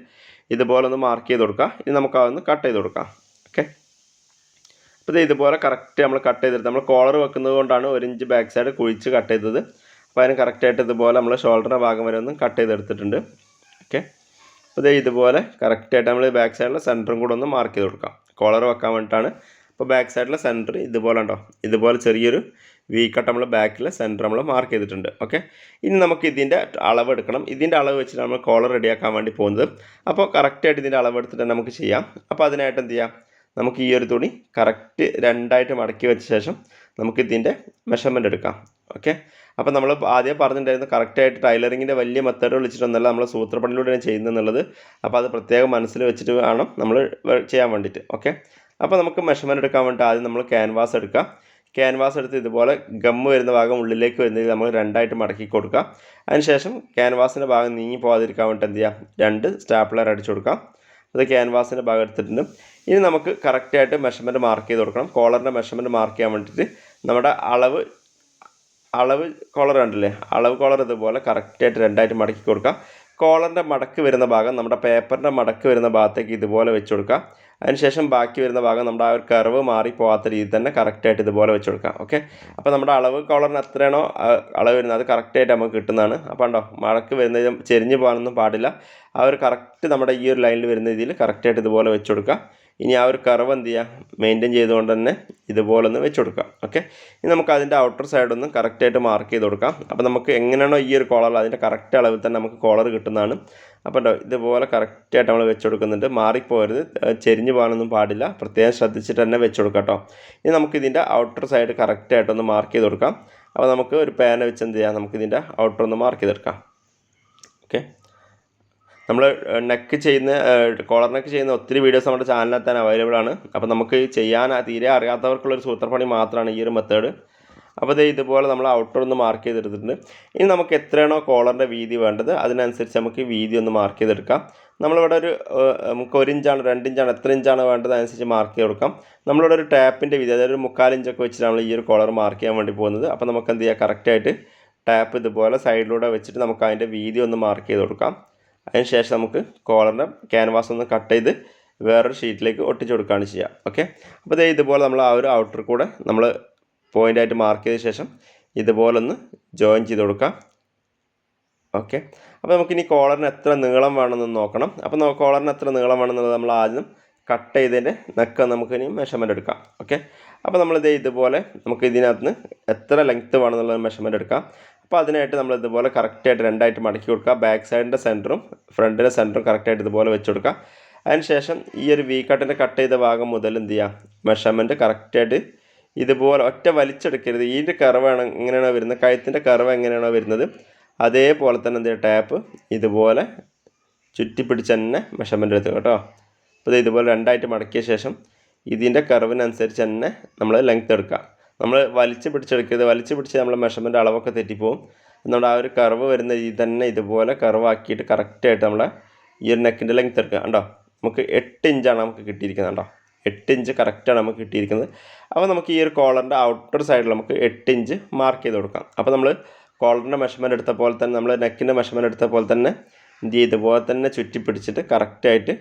ഇതുപോലെ ഒന്ന് മാർക്ക് ചെയ്ത് കൊടുക്കുക. ഇനി നമുക്ക് അതൊന്ന് കട്ട് ചെയ്ത് കൊടുക്കാം. ഓക്കെ അപ്പോൾ ഇത് ഇതുപോലെ കറക്റ്റ് നമ്മൾ കട്ട് ചെയ്തിട്ട് നമ്മൾ കോളർ വെക്കുന്നത് കൊണ്ടാണ് ഒരു ഇഞ്ച് ബാക്ക് സൈഡ് കുഴിച്ച് കട്ട് ചെയ്തത്. അപ്പോൾ അതിന് കറക്റ്റായിട്ട് ഇതുപോലെ നമ്മൾ ഷോൾഡറിന്റെ ഭാഗം വരെ ഒന്നും കട്ട് ചെയ്തെടുത്തിട്ടുണ്ട്. ഓക്കെ അപ്പോൾ ദേ ഇതുപോലെ കറക്റ്റായിട്ട് നമ്മൾ ബാക്ക് സൈഡിലെ സെന്ററും കൂടെ ഒന്ന് മാർക്ക് ചെയ്ത് കൊടുക്കാം. കോളർ വെക്കാൻ വേണ്ടിയിട്ടാണ്. അപ്പോൾ ബാക്ക് സൈഡിലെ സെന്റർ ഇതുപോലെ ഉണ്ടോ? ഇതുപോലെ ചെറിയൊരു വി കട്ട് നമ്മൾ ബാക്കിലെ സെന്റർ നമ്മൾ മാർക്ക് ചെയ്തിട്ടുണ്ട്. ഓക്കെ ഇനി നമുക്ക് ഇതിന്റെ അളവ് എടുക്കണം. ഇതിന്റെ അളവ് വെച്ചിട്ട് നമ്മൾ കോളർ റെഡിയാക്കാൻ വേണ്ടി പോകുന്നത്. അപ്പോൾ കറക്റ്റായിട്ട് ഇതിന്റെ അളവ് എടുത്തിട്ട് നമുക്ക് ചെയ്യാം. അപ്പോൾ അതിനായിട്ട് എന്ത് ചെയ്യാം? നമുക്ക് ഈ ഒരു തുണി കറക്റ്റ് രണ്ടായിട്ട് മടക്കി വെച്ച ശേഷം നമുക്ക് ഇതിന്റെ മെഷർമെന്റ് എടുക്കാം. ഓക്കെ അപ്പോൾ നമ്മൾ ആദ്യം പറഞ്ഞിട്ടുണ്ടായിരുന്നു കറക്റ്റായിട്ട് ടൈലറിങ്ങിന്റെ വലിയ മെത്തേഡ് വിളിച്ചിട്ടൊന്നല്ല നമ്മൾ സൂത്രപ്പണിയിലൂടെയാണ് ചെയ്യുന്നത് അപ്പോൾ അത് പ്രത്യേകം മനസ്സിൽ വെച്ചിട്ട് വേണം നമ്മൾ ചെയ്യാൻ വേണ്ടിയിട്ട്. ഓക്കെ അപ്പോൾ നമുക്ക് മെഷർമെന്റ് എടുക്കാൻ വേണ്ടിയിട്ട് ആദ്യം നമ്മൾ ക്യാൻവാസ് എടുക്കുക ക്യാൻവാസ് എടുത്ത് ഇതുപോലെ ഗമ്മ് വരുന്ന ഭാഗം ഉള്ളിലേക്ക് വരുന്നത് നമ്മൾ രണ്ടായിട്ട് മടക്കി കൊടുക്കുക അതിനുശേഷം ക്യാൻവാസിന്റെ ഭാഗം നീങ്ങി പോകാതിരിക്കാൻ വേണ്ടി എന്ത് ചെയ്യാം? രണ്ട് സ്റ്റാപ്ലർ അടിച്ചു കൊടുക്കാം. അത് ക്യാൻവാസിന്റെ ഭാഗം എടുത്തിട്ടുണ്ട്. ഇനി നമുക്ക് കറക്റ്റായിട്ട് മെഷർമെന്റ് മാർക്ക് ചെയ്ത് കൊടുക്കണം. കോളറിന്റെ മെഷർമെന്റ് മാർക്ക് ചെയ്യാൻ വേണ്ടിയിട്ട് നമ്മുടെ അളവ് അളവ് കോളർ കണ്ടില്ലേ? അളവ് കോളർ ഇതുപോലെ കറക്റ്റായിട്ട് രണ്ടായിട്ട് മടക്കി കൊടുക്കുക കോളറിന്റെ മടക്ക് വരുന്ന ഭാഗം നമ്മുടെ പേപ്പറിന്റെ മടക്ക് വരുന്ന ഭാഗത്തേക്ക് ഇതുപോലെ വെച്ച് കൊടുക്കുക അതിനുശേഷം ബാക്കി വരുന്ന ഭാഗം നമ്മുടെ ആ ഒരു കർവ് മാറി പോകാത്ത രീതിയിൽ തന്നെ കറക്റ്റായിട്ട് ഇതുപോലെ വെച്ച് കൊടുക്കുക ഓക്കെ അപ്പോൾ നമ്മുടെ അളവ് കോളറിന് എത്രയാണോ അളവ് വരുന്നത് അത് കറക്റ്റായിട്ട് നമുക്ക് കിട്ടുന്നതാണ്. അപ്പോൾ ഉണ്ടോ മടക്ക് വരുന്ന ചെരിഞ്ഞ് പോകാനൊന്നും പാടില്ല. ആ ഒരു കറക്റ്റ് നമ്മുടെ ഈ ഒരു ലൈനിൽ വരുന്ന രീതിയിൽ കറക്റ്റായിട്ട് ഇതുപോലെ വെച്ച് കൊടുക്കുക ഇനി ആ ഒരു കറവ് എന്ത് ചെയ്യുക മെയിന്റെയിൻ ചെയ്തുകൊണ്ട് തന്നെ ഇതുപോലെ ഒന്ന് വെച്ച് കൊടുക്കാം ഓക്കെ ഇനി നമുക്ക് അതിന്റെ ഔട്ടർ സൈഡ് ഒന്ന് കറക്റ്റായിട്ട് മാർക്ക് ചെയ്ത് കൊടുക്കാം. അപ്പോൾ നമുക്ക് എങ്ങനെയാണോ ഈ ഒരു കോളർ അതിന്റെ കറക്റ്റ് അളവിൽ തന്നെ നമുക്ക് കോളർ കിട്ടുന്നതാണ്. അപ്പോൾ ഇതുപോലെ കറക്റ്റായിട്ട് നമ്മൾ വെച്ച് കൊടുക്കുന്നുണ്ട് മാറിപ്പോരുത്. ചെരിഞ്ഞ് പോകാനൊന്നും പാടില്ല. പ്രത്യേകം ശ്രദ്ധിച്ചിട്ട് തന്നെ വെച്ച് കൊടുക്കാം കേട്ടോ ഇനി നമുക്ക് ഇതിന്റെ ഔട്ടർ സൈഡ് കറക്റ്റായിട്ടൊന്ന് മാർക്ക് ചെയ്ത് കൊടുക്കാം. അപ്പോൾ നമുക്ക് ഒരു പേന വെച്ച് എന്ത് ചെയ്യാം? നമുക്കിതിന്റെ ഔട്ടർ ഒന്ന് മാർക്ക് ചെയ്തെടുക്കാം. ഓക്കെ നമ്മൾ നെക്ക് ചെയ്യുന്ന കോളർ നെക്ക് ചെയ്യുന്ന ഒത്തിരി വീഡിയോസ് നമ്മുടെ ചാനലിൽ തന്നെ അവൈലബിൾ ആണ്. അപ്പോൾ നമുക്ക് ചെയ്യാൻ തീരെ അറിയാത്തവർക്കുള്ള ഒരു സൂത്രപ്പണി മാത്രമാണ് ഈ ഒരു മെത്തേഡ് അപ്പോൾ ഇത് ഇതുപോലെ നമ്മൾ ഔട്ടർ ഒന്ന് മാർക്ക് ചെയ്തെടുത്തിട്ടുണ്ട്. ഇനി നമുക്ക് എത്രയാണോ കോളറിന്റെ വീതി വേണ്ടത് അതിനനുസരിച്ച് നമുക്ക് വീതി ഒന്ന് മാർക്ക് ചെയ്തെടുക്കാം. നമ്മളിവിടെ ഒരു നമുക്ക് ഒരു ഇഞ്ചാണ് രണ്ട് ഇഞ്ചാണ് എത്ര ഇഞ്ചാണ് വേണ്ടത് അതനുസരിച്ച് മാർക്ക് ചെയ്ത് കൊടുക്കാം. നമ്മളിവിടെ ഒരു ടാപ്പിന്റെ വീതി അതായത് ഒരു മുക്കാൽ ഇഞ്ചൊക്കെ വെച്ചിട്ട് നമ്മൾ ഈ ഒരു കോളർ മാർക്ക് ചെയ്യാൻ വേണ്ടി പോകുന്നത്. അപ്പോൾ നമുക്ക് എന്ത് ചെയ്യാം? കറക്റ്റായിട്ട് ടാപ്പ് ഇതുപോലെ സൈഡിലൂടെ വെച്ചിട്ട് നമുക്ക് അതിന്റെ വീതി ഒന്ന് മാർക്ക് ചെയ്ത് കൊടുക്കാം. അതിനുശേഷം നമുക്ക് കോളറിന്റെ ക്യാൻവാസ് ഒന്ന് കട്ട് ചെയ്ത് വേറൊരു ഷീറ്റിലേക്ക് ഒട്ടിച്ച് കൊടുക്കുകയാണ് ചെയ്യുക. ഓക്കെ അപ്പോൾ ഇതേ ഇതുപോലെ നമ്മൾ ആ ഒരു ഔട്ടർ കൂടെ നമ്മൾ പോയിന്റായിട്ട് മാർക്ക് ചെയ്ത ശേഷം ഇതുപോലെ ഒന്ന് ജോയിൻ ചെയ്ത് കൊടുക്കാം. ഓക്കെ അപ്പോൾ നമുക്കിനി കോളറിന് എത്ര നീളം വേണമെന്ന് നോക്കണം. അപ്പോൾ കോളറിന് എത്ര നീളം വേണമെന്നുള്ളത് നമ്മൾ ആദ്യം കട്ട് ചെയ്തതിന്റെ നെക്ക് നമുക്ക് ഇനി മെഷർമെന്റ് എടുക്കാം. ഓക്കെ അപ്പോൾ നമ്മളിത് ഇതുപോലെ നമുക്ക് ഇതിനകത്ത് നിന്ന് എത്ര ലെങ്ത്ത് വേണമെന്നുള്ള മെഷർമെന്റ് എടുക്കാം. അപ്പോൾ അതിനായിട്ട് നമ്മൾ ഇതുപോലെ കറക്റ്റായിട്ട് രണ്ടായിട്ട് മടക്കി കൊടുക്കുക. ബാക്ക് സൈഡിന്റെ സെന്ററും ഫ്രണ്ടിന്റെ സെന്ററും കറക്റ്റായിട്ട് ഇതുപോലെ വെച്ച് കൊടുക്കുക. അതിനുശേഷം ഈ ഒരു വി കട്ടിന്റെ കട്ട് ചെയ്ത ഭാഗം മുതൽ എന്ത് ചെയ്യുക? മെഷർമെന്റ് കറക്റ്റായിട്ട് ഇതുപോലെ ഒറ്റ വലിച്ചെടുക്കരുത്. ഈന്റെ കറവാണ് എങ്ങനെയാണോ വരുന്നത്? കഴുത്തിന്റെ കറവ് എങ്ങനെയാണോ വരുന്നത്? അതേപോലെ തന്നെ എന്ത് ടാപ്പ് ഇതുപോലെ ചുറ്റിപ്പിടിച്ച് തന്നെ മെഷർമെന്റ് എടുത്തു കേട്ടോ. അപ്പോൾ ഇതുപോലെ രണ്ടായിട്ട് മടക്കിയ ശേഷം ഇതിന്റെ കറവിനനുസരിച്ച് തന്നെ നമ്മൾ ലെങ്ത് എടുക്കുക. നമ്മൾ വലിച്ചു പിടിച്ചെടുക്കരുത്. വലിച്ചു പിടിച്ച് നമ്മൾ മെഷർമെന്റ് അളവൊക്കെ തെറ്റിപ്പോവും. നമ്മുടെ ആ ഒരു കർവ് വരുന്ന രീതി തന്നെ ഇതുപോലെ കർവാക്കിയിട്ട് കറക്റ്റായിട്ട് നമ്മളെ ഈ ഒരു നെക്കിന്റെ ലെങ്ത് എടുക്കുക. കണ്ടോ? നമുക്ക് എട്ട് ഇഞ്ചാണ് നമുക്ക് കിട്ടിയിരിക്കുന്നത് കണ്ടോ? എട്ട് ഇഞ്ച് കറക്റ്റാണ് നമുക്ക് കിട്ടിയിരിക്കുന്നത്. അപ്പോൾ നമുക്ക് ഈ ഒരു കോളറിന്റെ ഔട്ടർ സൈഡിൽ നമുക്ക് എട്ട് ഇഞ്ച് മാർക്ക് ചെയ്ത് കൊടുക്കാം. അപ്പോൾ നമ്മൾ കോളറിന്റെ മെഷർമെന്റ് എടുത്ത പോലെ തന്നെ നമ്മൾ നെക്കിന്റെ മെഷർമെന്റ് എടുത്ത പോലെ തന്നെ എന്ത് ഇതുപോലെ തന്നെ ചുറ്റി പിടിച്ചിട്ട് കറക്റ്റായിട്ട്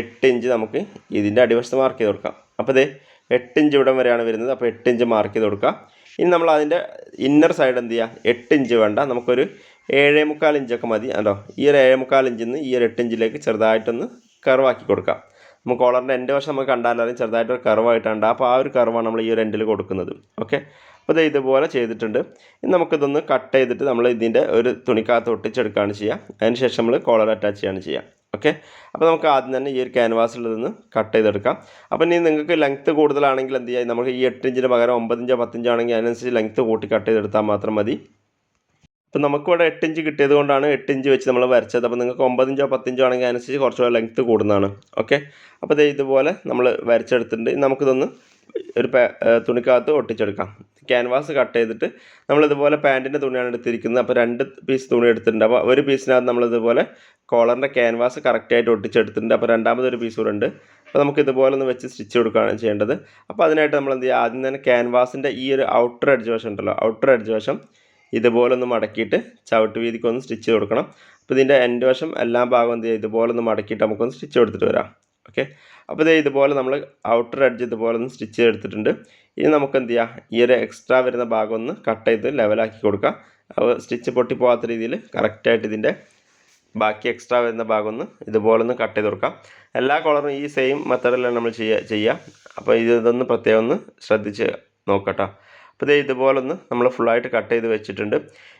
എട്ട് ഇഞ്ച് നമുക്ക് ഇതിന്റെ അടിവശത്ത് മാർക്ക് ചെയ്ത് കൊടുക്കാം. അപ്പോൾ ഇതേ എട്ട് ഇഞ്ച് ഇവിടം വരെയാണ് വരുന്നത്. അപ്പോൾ എട്ട് ഇഞ്ച് മാർക്ക് ചെയ്ത് കൊടുക്കുക ഇനി നമ്മൾ അതിന്റെ ഇന്നർ സൈഡ് എന്ത് ചെയ്യുക എട്ട് ഇഞ്ച് വേണ്ട. നമുക്കൊരു ഏഴേ മുക്കാൽ ഇഞ്ചൊക്കെ മതി. അല്ലോ ഈ ഒരു ഏഴേ മുക്കാൽ ഇഞ്ചിൽ നിന്ന് ഈ ഒരു എട്ട് ഇഞ്ചിലേക്ക് ചെറുതായിട്ടൊന്ന് കർവാക്കി കൊടുക്കാം. നമുക്ക് കോളറിന്റെ എന്റെ വശം നമുക്ക് കണ്ടാലും ചെറുതായിട്ടൊരു കർവായിട്ടുണ്ട് അപ്പോൾ ആ ഒരു കർവാണ് നമ്മൾ ഈ ഒരു എൻഡിൽ കൊടുക്കുന്നത്. ഓക്കെ അപ്പോൾ ഇത് ഇതുപോലെ ചെയ്തിട്ടുണ്ട്. ഇനി നമുക്കിതൊന്ന് കട്ട് ചെയ്തിട്ട് നമ്മൾ ഇതിന്റെ ഒരു തുണിക്കകത്ത് ഒട്ടിച്ചെടുക്കുകയാണ് ചെയ്യുക. അതിന് ശേഷം നമ്മൾ കോളർ അറ്റാച്ച് ചെയ്യുകയാണ് ചെയ്യുക. ഓക്കെ? അപ്പോൾ നമുക്ക് ആദ്യം തന്നെ ഈ ഒരു ക്യാൻവാസിൽ നിന്ന് കട്ട് ചെയ്തെടുക്കാം. അപ്പോൾ ഇനി നിങ്ങൾക്ക് ലെങ്ത്ത് കൂടുതലാണെങ്കിൽ എന്ത് ചെയ്യാം? നമുക്ക് ഈ എട്ട് ഇഞ്ചിന് പകരം ഒമ്പതിഞ്ചോ പത്തിഞ്ചോ ആണെങ്കിൽ അതിനനുസരിച്ച് ലെങ്ത്ത് കൂട്ടി കട്ട് ചെയ്തെടുത്താൽ മാത്രം മതി. അപ്പോൾ നമുക്കിവിടെ എട്ട് ഇഞ്ച് കിട്ടിയത് കൊണ്ടാണ് എട്ട് ഇഞ്ച് വെച്ച് നമ്മൾ വരച്ചത്. അപ്പോൾ നിങ്ങൾക്ക് ഒമ്പതിഞ്ചോ പത്തിഞ്ചോ ആണെങ്കിൽ അനുസരിച്ച് കുറച്ചുകൂടെ ലെങ്ത്ത് കൂടുന്നതാണ്. ഓക്കെ? അപ്പോൾ ഇതേ ഇതുപോലെ നമ്മൾ വരച്ചെടുത്തിട്ടുണ്ട്. നമുക്കിതൊന്ന് ഒരു തുണിക്കകത്ത് ഒട്ടിച്ചെടുക്കാം. ക്യാൻവാസ് കട്ട് ചെയ്തിട്ട് നമ്മളിതുപോലെ പാന്റിന്റെ തുണിയാണ് എടുത്തിരിക്കുന്നത്. അപ്പോൾ രണ്ട് പീസ് തുണി എടുത്തിട്ടുണ്ട്. അപ്പോൾ ഒരു പീസിനകത്ത് നമ്മളിതുപോലെ കോളറിന്റെ ക്യാൻവാസ് കറക്റ്റായിട്ട് ഒട്ടിച്ചെടുത്തിട്ടുണ്ട്. അപ്പോൾ രണ്ടാമതൊരു പീസ് കൂടെ ഉണ്ട്. അപ്പോൾ നമുക്ക് ഇതുപോലെ ഒന്ന് വെച്ച് സ്റ്റിച്ച് കൊടുക്കുകയാണ് ചെയ്യേണ്ടത്. അപ്പോൾ അതിനായിട്ട് നമ്മൾ എന്ത് ചെയ്യുക? ആദ്യം തന്നെ ക്യാൻവാസിന്റെ ഈ ഒരു ഔട്ടർ എഡ്ജ് വശം ഉണ്ടല്ലോ ഔട്ടർ എഡ്ജ് വശം ഇതുപോലെ ഒന്ന് മടക്കിയിട്ട് ചവിട്ട് വീതിക്കൊന്ന് സ്റ്റിച്ച് കൊടുക്കണം. അപ്പോൾ ഇതിന്റെ എൻഡ് വശം എല്ലാ ഭാഗവും എന്ത് ചെയ്യുക? ഇതുപോലെ ഒന്ന് മടക്കിയിട്ട് നമുക്കൊന്ന് സ്റ്റിച്ച് കൊടുത്തിട്ട് വരാം. ഓക്കെ? അപ്പോൾ ഇതേ ഇതുപോലെ നമ്മൾ ഔട്ടർ എഡ്ജ് ഇതുപോലെ ഒന്ന് സ്റ്റിച്ച് ചെയ്തെടുത്തിട്ടുണ്ട്. ഇനി നമുക്ക് എന്ത് ചെയ്യാം? ഈ ഒരു എക്സ്ട്രാ വരുന്ന ഭാഗം ഒന്ന് കട്ട് ചെയ്ത് ലെവലാക്കി കൊടുക്കുക അപ്പോൾ സ്റ്റിച്ച് പൊട്ടി പോകാത്ത രീതിയിൽ കറക്റ്റായിട്ട് ഇതിന്റെ ബാക്കി എക്സ്ട്രാ വരുന്ന ഭാഗം ഒന്ന് ഇതുപോലെ ഒന്ന് കട്ട് ചെയ്ത് കൊടുക്കാം. എല്ലാ കളറും ഈ സെയിം മെത്തേഡിലാണ് നമ്മൾ ചെയ്യുക ചെയ്യുക അപ്പോൾ ഇതൊന്ന് പ്രത്യേകം ഒന്ന് ശ്രദ്ധിച്ച് നോക്കട്ടോ. അപ്പോൾ ഇതേ ഇതുപോലെ ഒന്ന് നമ്മൾ ഫുള്ളായിട്ട് കട്ട് ചെയ്ത് വെച്ചിട്ടുണ്ട്.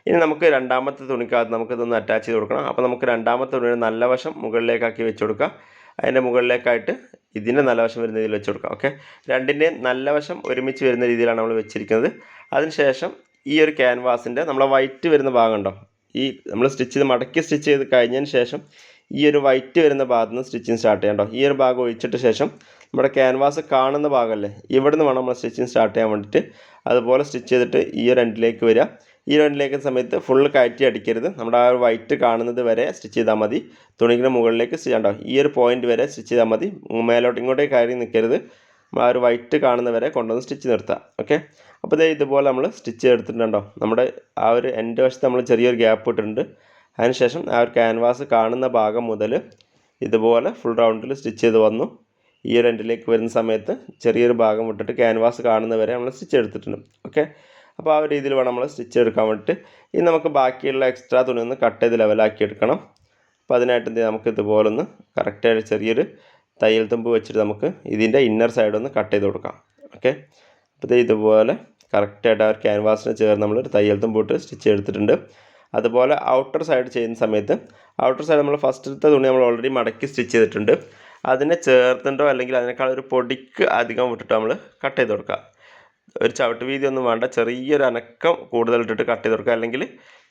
ഇനി നമുക്ക് രണ്ടാമത്തെ തുണിക്കകത്ത് നമുക്കിതൊന്ന് അറ്റാച്ച് ചെയ്ത് കൊടുക്കണം. അപ്പോൾ നമുക്ക് രണ്ടാമത്തെ തുണിയുടെ നല്ല വശം മുകളിലേക്കാക്കി വെച്ച് കൊടുക്കുക അതിന്റെ മുകളിലേക്കായിട്ട് ഇതിന്റെ നല്ല വശം വരുന്ന രീതിയിൽ വെച്ച് കൊടുക്കാം ഓക്കെ രണ്ടിന്റെയും നല്ല വശം ഒരുമിച്ച് വരുന്ന രീതിയിലാണ് നമ്മൾ വെച്ചിരിക്കുന്നത്. അതിനുശേഷം ഈ ഒരു ക്യാൻവാസിന്റെ നമ്മളെ വൈറ്റ് വരുന്ന ഭാഗമുണ്ടോ? ഈ നമ്മൾ സ്റ്റിച്ച് ചെയ്ത് മടക്കി സ്റ്റിച്ച് ചെയ്ത് കഴിഞ്ഞതിന് ശേഷം ഈ ഒരു വൈറ്റ് വരുന്ന ഭാഗത്ത് നിന്ന് സ്റ്റിച്ചിങ് സ്റ്റാർട്ട് ചെയ്യണ്ടോ ഈ ഒരു ഭാഗം ഒഴിച്ചിട്ട് ശേഷം നമ്മുടെ ക്യാൻവാസ് കാണുന്ന ഭാഗമല്ലേ? ഇവിടുന്ന് വേണം നമ്മൾ സ്റ്റിച്ചിങ് സ്റ്റാർട്ട് ചെയ്യാൻ വേണ്ടിയിട്ട്. അതുപോലെ സ്റ്റിച്ച് ചെയ്തിട്ട് ഈ ഒരു എൻഡിലേക്ക് വരിക. ഈ രണ്ടിലേക്ക് സമയത്ത് ഫുൾ കയറ്റി അടിക്കരുത്. നമ്മുടെ ആ ഒരു വൈറ്റ് കാണുന്നത് വരെ സ്റ്റിച്ച് ചെയ്താൽ മതി. തുണിയുടെ മുകളിലേക്ക് ചെയ്യണ്ടോ. ഈ ഒരു പോയിന്റ് വരെ സ്റ്റിച്ച് ചെയ്താൽ മതി. മേലോട്ട് ഇങ്ങോട്ടേക്ക് കയറി നിൽക്കരുത്. ആ ഒരു വൈറ്റ് കാണുന്ന വരെ കൊണ്ടുവന്ന് സ്റ്റിച്ച് നിർത്താം. ഓക്കെ അപ്പോൾ ഇതേ ഇതുപോലെ നമ്മൾ സ്റ്റിച്ച് എടുത്തിട്ടുണ്ടോ നമ്മുടെ ആ ഒരു എന്റെ വശത്ത് നമ്മൾ ചെറിയൊരു ഗ്യാപ്പ് ഇട്ടിട്ടുണ്ട്. അതിനുശേഷം ആ ഒരു ക്യാൻവാസ് കാണുന്ന ഭാഗം മുതൽ ഇതുപോലെ ഫുൾ റൗണ്ടിൽ സ്റ്റിച്ച് ചെയ്ത് വന്നു. ഈ ഒരു എൻഡിലേക്ക് വരുന്ന സമയത്ത് ചെറിയൊരു ഭാഗം വിട്ടിട്ട് ക്യാൻവാസ് കാണുന്നവരെ നമ്മൾ സ്റ്റിച്ച് എടുത്തിട്ടുണ്ട്. ഓക്കെ അപ്പോൾ ആ ഒരു രീതിയിൽ വേണം നമ്മൾ സ്റ്റിച്ച് എടുക്കാൻ വേണ്ടിയിട്ട്. ഇനി നമുക്ക് ബാക്കിയുള്ള എക്സ്ട്രാ തുണി ഒന്ന് കട്ട് ചെയ്ത് ലെവലാക്കി എടുക്കണം. അപ്പോൾ അതിനായിട്ട് എന്ത് നമുക്ക് ഇതുപോലെ ഒന്ന് കറക്റ്റായിട്ട് ചെറിയൊരു തയ്യൽ തുമ്പ് വെച്ചിട്ട് നമുക്ക് ഇതിന്റെ ഇന്നർ സൈഡ് ഒന്ന് കട്ട് ചെയ്ത് കൊടുക്കാം. ഓക്കെ അപ്പോൾ ഇതുപോലെ കറക്റ്റായിട്ട് ആ ഒരു ക്യാൻവാസിന് ചേർന്ന് നമ്മൾ ഒരു തയ്യൽ തുമ്പ് ഇട്ട് സ്റ്റിച്ച് എടുത്തിട്ടുണ്ട് അതുപോലെ ഔട്ടർ സൈഡ് ചെയ്യുന്ന സമയത്ത് ഔട്ടർ സൈഡ് നമ്മൾ ഫസ്റ്റത്തെ തുണി നമ്മൾ ഓൾറെഡി മടക്കി സ്റ്റിച്ച് ചെയ്തിട്ടുണ്ട്. അതിനെ ചേർത്തിട്ടോ അല്ലെങ്കിൽ അതിനേക്കാൾ ഒരു പൊടിക്ക് അധികം വിട്ടിട്ട് നമ്മൾ കട്ട് ചെയ്ത് കൊടുക്കുക ഒരു ചവിട്ട് വീതി ഒന്നും വേണ്ട. ചെറിയൊരു അനക്കം കൂടുതൽ ഇട്ടിട്ട് കട്ട് ചെയ്ത് കൊടുക്കുക. അല്ലെങ്കിൽ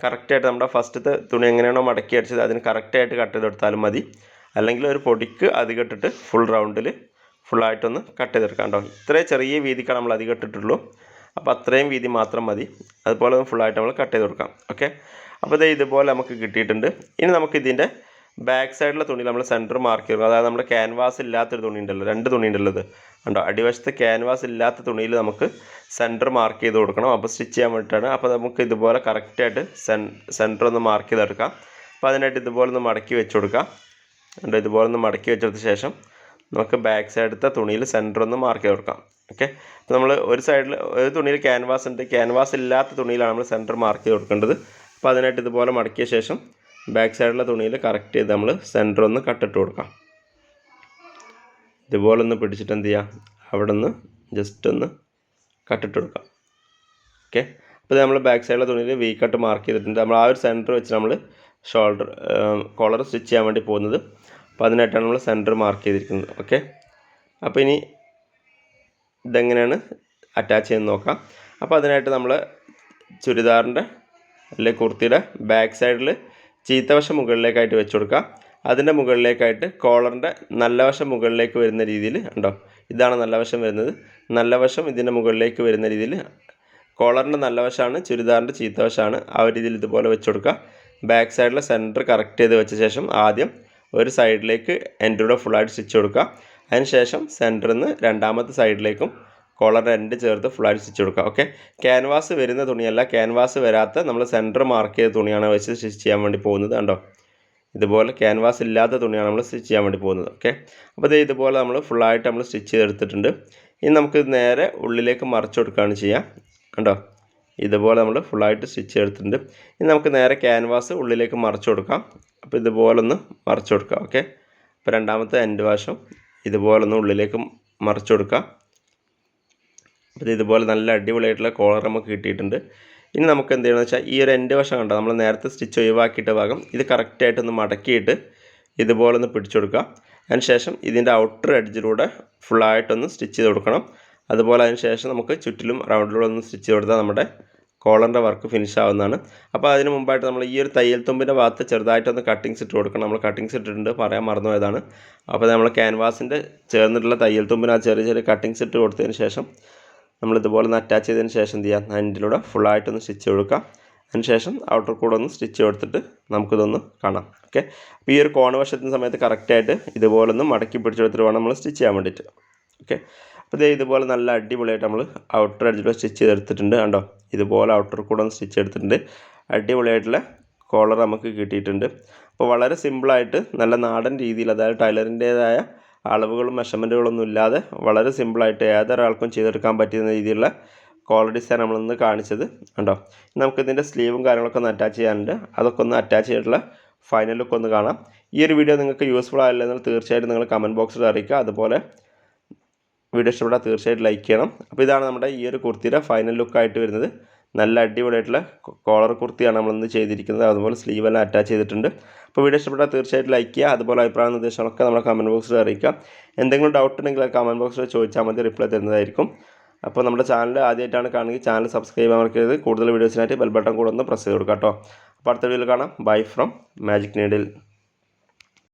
കറക്റ്റായിട്ട് നമ്മുടെ ഫസ്റ്റത്തെ തുണി എങ്ങനെയാണോ മടക്കി അടിച്ചത് അതിന് കറക്റ്റായിട്ട് കട്ട് ചെയ്ത് കൊടുത്താലും മതി. അല്ലെങ്കിൽ ഒരു പൊടിക്ക് അധികം ഇട്ടിട്ട് ഫുൾ റൗണ്ടിൽ ഫുള്ളായിട്ടൊന്ന് കട്ട് ചെയ്തെടുക്കാം കേട്ടോ. ഇത്രയും ചെറിയ വീതിക്കാണ് നമ്മൾ അധികം ഇട്ടിട്ടുള്ളൂ. അപ്പോൾ അത്രയും വീതി മാത്രം മതി. അതുപോലെ ഫുള്ളായിട്ട് നമ്മൾ കട്ട് ചെയ്ത് കൊടുക്കാം. ഓക്കെ അപ്പോൾ ഇത് ഇതുപോലെ നമുക്ക് കിട്ടിയിട്ടുണ്ട്. ഇനി നമുക്ക് ഇതിന്റെ ബാക്ക് സൈഡിലെ തുണി നമ്മൾ സെന്റർ മാർക്ക് ചെയ്യണം അതായത് നമ്മുടെ ക്യാൻവാസ് ഇല്ലാത്തൊരു തുണി ഉണ്ടല്ലോ രണ്ട് തുണി ഉണ്ടല്ലോ ഉണ്ടോ അടിവശത്ത് ക്യാൻവാസ് ഇല്ലാത്ത തുണിയിൽ നമുക്ക് സെന്റർ മാർക്ക് ചെയ്ത് കൊടുക്കണം. അപ്പോൾ സ്റ്റിച്ച് ചെയ്യാൻ വേണ്ടിയിട്ടാണ്. അപ്പോൾ നമുക്ക് ഇതുപോലെ കറക്റ്റായിട്ട് സെൻ സെന്റർ ഒന്ന് മാർക്ക് ചെയ്തെടുക്കാം. അപ്പോൾ അതിനായിട്ട് ഇതുപോലെ ഒന്ന് മടക്കി വെച്ച് കൊടുക്കാം. ഉണ്ടോ ഇതുപോലെ ഒന്ന് മടക്കി വെച്ചെടുത്ത ശേഷം നമുക്ക് ബാക്ക് സൈഡത്തെ തുണിയിൽ സെന്റർ ഒന്ന് മാർക്ക് ചെയ്ത് കൊടുക്കാം. ഓക്കെ അപ്പോൾ നമ്മൾ ഒരു സൈഡിൽ ഒരു തുണിയിൽ ക്യാൻവാസ് ഉണ്ട്. ക്യാൻവാസ് ഇല്ലാത്ത തുണിയിലാണ് നമ്മൾ സെന്റർ മാർക്ക് ചെയ്ത് കൊടുക്കേണ്ടത്. അപ്പോൾ അതിനായിട്ട് ഇതുപോലെ മടക്കിയ ശേഷം ബാക്ക് സൈഡിലെ തുണിയിൽ കറക്റ്റ് ചെയ്ത് നമ്മൾ സെന്റർ ഒന്ന് കട്ടിട്ട് കൊടുക്കാം. ഇതുപോലെ ഒന്ന് പിടിച്ചിട്ട് എന്ത് ചെയ്യാം? അവിടെ നിന്ന് ജസ്റ്റ് ഒന്ന് കട്ടിട്ട് കൊടുക്കാം. ഓക്കെ അപ്പോൾ നമ്മൾ ബാക്ക് സൈഡിലെ തുണിയിൽ വി കട്ട് മാർക്ക് ചെയ്തിട്ടുണ്ട്. നമ്മൾ ആ ഒരു സെന്റർ വെച്ച് നമ്മൾ ഷോൾഡർ കോളർ സ്റ്റിച്ച് ചെയ്യാൻ വേണ്ടി പോകുന്നത് അപ്പോൾ അതിനായിട്ടാണ് നമ്മൾ സെന്റർ മാർക്ക് ചെയ്തിരിക്കുന്നത്. ഓക്കെ അപ്പോൾ ഇനി ഇതെങ്ങനെയാണ് അറ്റാച്ച് ചെയ്യുന്നത് നോക്കാം. അപ്പോൾ അതിനായിട്ട് നമ്മൾ ചുരിദാറിന്റെ അല്ലെങ്കിൽ കുർത്തിയുടെ ബാക്ക് സൈഡിൽ ചീത്തവശം മുകളിലേക്കായിട്ട് വെച്ച് കൊടുക്കുക. അതിന്റെ മുകളിലേക്കായിട്ട് കോളറിന്റെ നല്ല വശം മുകളിലേക്ക് വരുന്ന രീതിയിൽ ഉണ്ടോ? ഇതാണ് നല്ല വശം വരുന്നത്. നല്ല വശം ഇതിന്റെ മുകളിലേക്ക് വരുന്ന രീതിയിൽ കോളറിന്റെ നല്ല വശമാണ് ചുരിദാറിന്റെ ചീത്ത വശമാണ് ആ രീതിയിൽ ഇതുപോലെ വെച്ച് കൊടുക്കുക. ബാക്ക് സൈഡിലെ സെന്റർ കറക്റ്റ് ചെയ്ത് വെച്ച ശേഷം ആദ്യം ഒരു സൈഡിലേക്ക് എന്റെ കൂടെ ഫുള്ളായിട്ട് സ്റ്റിച്ച് കൊടുക്കുക. അതിന് ശേഷം സെന്ററിൽ നിന്ന് രണ്ടാമത്തെ സൈഡിലേക്കും കോളർ എൻഡ് ചേർത്ത് ഫുൾ സ്റ്റിച്ച് കൊടുക്കുക. ഓക്കെ ക്യാൻവാസ് വരുന്ന തുണിയല്ല. ക്യാൻവാസ് വരാത്ത നമ്മൾ സെന്റർ മാർക്ക് ചെയ്ത തുണിയാണ് വെച്ച് സ്റ്റിച്ച് ചെയ്യാൻ വേണ്ടി പോകുന്നത്. കണ്ടോ? ഇതുപോലെ ക്യാൻവാസ് ഇല്ലാത്ത തുണിയാണ് നമ്മൾ സ്റ്റിച്ച് ചെയ്യാൻ വേണ്ടി പോകുന്നത്. ഓക്കെ അപ്പോൾ ഇത് ഇതുപോലെ നമ്മൾ ഫുള്ളായിട്ട് നമ്മൾ സ്റ്റിച്ച് ചെയ്തെടുത്തിട്ടുണ്ട്. ഇനി നമുക്ക് നേരെ ഉള്ളിലേക്ക് മറച്ചു കൊടുക്കുകയാണ് ചെയ്യുക കണ്ടോ? ഇതുപോലെ നമ്മൾ ഫുള്ളായിട്ട് സ്റ്റിച്ച് ചെയ്തെടുത്തിട്ടുണ്ട്. ഇനി നമുക്ക് നേരെ ക്യാൻവാസ് ഉള്ളിലേക്ക് മറച്ചു കൊടുക്കാം. അപ്പോൾ ഇതുപോലെ ഒന്ന് മറച്ചു കൊടുക്കുക ഓക്കെ അപ്പോൾ രണ്ടാമത്തെ എൻഡ് വാഷം ഇതുപോലെ ഒന്ന് ഉള്ളിലേക്ക് മറച്ചു കൊടുക്കുക അപ്പോൾ ഇതുപോലെ നല്ല അടിപൊളിയായിട്ടുള്ള കോളർ നമുക്ക് കിട്ടിയിട്ടുണ്ട്. ഇനി നമുക്ക് എന്ത് ചെയ്യണമെന്ന് വെച്ചാൽ ഈ ഒരു എന്റെ വശം കണ്ടോ? നമ്മൾ നേരത്തെ സ്റ്റിച്ച് ഒഴിവാക്കിയിട്ട ഭാഗം ഇത് കറക്റ്റായിട്ടൊന്ന് മടക്കിയിട്ട് ഇതുപോലെ ഒന്ന് പിടിച്ചു കൊടുക്കുക. അതിനുശേഷം ഇതിന്റെ ഔട്ടർ എഡ്ജിലൂടെ ഫുള്ളായിട്ടൊന്ന് സ്റ്റിച്ച് ചെയ്ത് കൊടുക്കണം. അതുപോലെ അതിന് ശേഷം നമുക്ക് ചുറ്റിലും റൗണ്ടിലൂടെ ഒന്ന് സ്റ്റിച്ച് കൊടുത്താൽ നമ്മുടെ കോളറിന്റെ വർക്ക് ഫിനിഷ് ആവുന്നതാണ്. അപ്പോൾ അതിന് മുമ്പായിട്ട് നമ്മൾ ഈ ഒരു തയ്യൽ തുമ്പിന്റെ ഭാഗത്ത് ചെറുതായിട്ടൊന്ന് കട്ടിങ്സ് ഇട്ട് കൊടുക്കണം. നമ്മൾ കട്ടിങ്സ് ഇട്ടിട്ടുണ്ട് പറയാൻ മറന്നു പോയതാണ് അപ്പോൾ നമ്മൾ ക്യാൻവാസിന്റെ ചേർന്നിട്ടുള്ള തയ്യൽ തുമ്പിനകത്ത് ചെറിയ ചെറിയ കട്ടിങ്സ് ഇട്ട് കൊടുത്തതിന് ശേഷം നമ്മൾ ഇതുപോലെ ഒന്ന് അറ്റാച്ച് ചെയ്തതിന് ശേഷം എന്ത് ചെയ്യാം? അതിന്റെ ഫുള്ളായിട്ടൊന്ന് സ്റ്റിച്ച് കൊടുക്കാം അതിനുശേഷം ഔട്ടർ കൂടെ ഒന്ന് സ്റ്റിച്ച് കൊടുത്തിട്ട് നമുക്കിതൊന്ന് കാണാം. ഓക്കെ അപ്പോൾ ഈ ഒരു കോണ വശത്തിന് സമയത്ത് കറക്റ്റായിട്ട് ഇതുപോലെ ഒന്ന് മടക്കി പിടിച്ചെടുത്തിട്ട് വേണം നമ്മൾ സ്റ്റിച്ച് ചെയ്യാൻ വേണ്ടിയിട്ട്. ഓക്കെ അപ്പോൾ ഇതേ ഇതുപോലെ നല്ല അടിപൊളിയായിട്ട് നമ്മൾ ഔട്ടർ അടിച്ചിട്ട് സ്റ്റിച്ച് ചെയ്തെടുത്തിട്ടുണ്ട് കണ്ടോ? ഇതുപോലെ ഔട്ടർ കൂടെ ഒന്ന് സ്റ്റിച്ച് എടുത്തിട്ടുണ്ട്. അടിപൊളിയായിട്ടുള്ള കോളർ നമുക്ക് കിട്ടിയിട്ടുണ്ട്. അപ്പോൾ വളരെ സിമ്പിളായിട്ട് നല്ല നാടൻ രീതിയിൽ അതായത് ടൈലറിന്റേതായ അളവുകളും മെഷർമെന്റുകളൊന്നും ഇല്ലാതെ വളരെ സിമ്പിളായിട്ട് ഏതൊരാൾക്കും ചെയ്തെടുക്കാൻ പറ്റുന്ന രീതിയിലുള്ള കോളർ ഡിസൈൻ നമ്മളിന്ന് കാണിച്ചത്. കണ്ടോ? നമുക്കിതിന്റെ സ്ലീവും കാര്യങ്ങളൊക്കെ ഒന്ന് അറ്റാച്ച് ചെയ്യാനുണ്ട്. അതൊക്കെ ഒന്ന് അറ്റാച്ച് ചെയ്തിട്ടുള്ള ഫൈനൽ ലുക്ക് ഒന്ന് കാണാം. ഈ ഒരു വീഡിയോ നിങ്ങൾക്ക് യൂസ്ഫുൾ ആയില്ലെന്ന് തീർച്ചയായിട്ടും നിങ്ങൾ കമന്റ് ബോക്സിൽ അറിയിക്കുക. അതുപോലെ വീഡിയോ ഇഷ്ടപ്പെട്ടാൽ തീർച്ചയായിട്ടും ലൈക്ക് ചെയ്യണം. അപ്പോൾ ഇതാണ് നമ്മുടെ ഈ ഒരു കുർത്തിയുടെ ഫൈനൽ ലുക്കായിട്ട് വരുന്നത്. നല്ല അടിപൊളിയായിട്ടുള്ള കോളർ കുർത്തിയാണ് നമ്മളിന്ന് ചെയ്തിരിക്കുന്നത്. അതുപോലെ സ്ലീവ് എല്ലാം അറ്റാച്ച് ചെയ്തിട്ടുണ്ട്. അപ്പോൾ വീഡിയോ ഇഷ്ടപ്പെട്ടാൽ തീർച്ചയായിട്ടും ലൈക്ക് ചെയ്യുക. അതുപോലെ അഭിപ്രായ നിർദ്ദേശങ്ങളൊക്കെ നമ്മൾ കമന്റ് ബോക്സിൽ അറിയിക്കുക. എന്തെങ്കിലും ഡൗട്ട് ഉണ്ടെങ്കിൽ കമന്റ് ബോക്സിൽ ചോദിച്ചാൽ മതി. റിപ്ലൈ തരുന്നതായിരിക്കും. അപ്പോൾ നമ്മുടെ ചാനൽ ആദ്യമായിട്ടാണ് കാണുന്നത്. ചാനൽ സബ്സ്ക്രൈബ് ചെയ്യാൻ മറക്കരുത്. കൂടുതൽ വീഡിയോസിനായിട്ട് ബെൽ ബട്ടൺ കൂടെ ഒന്ന് പ്രസ് ചെയ്ത് കൊടുക്കാം കേട്ടോ. അപ്പോൾ അടുത്ത വീഡിയോയിൽ കാണാം. Bye from magic needle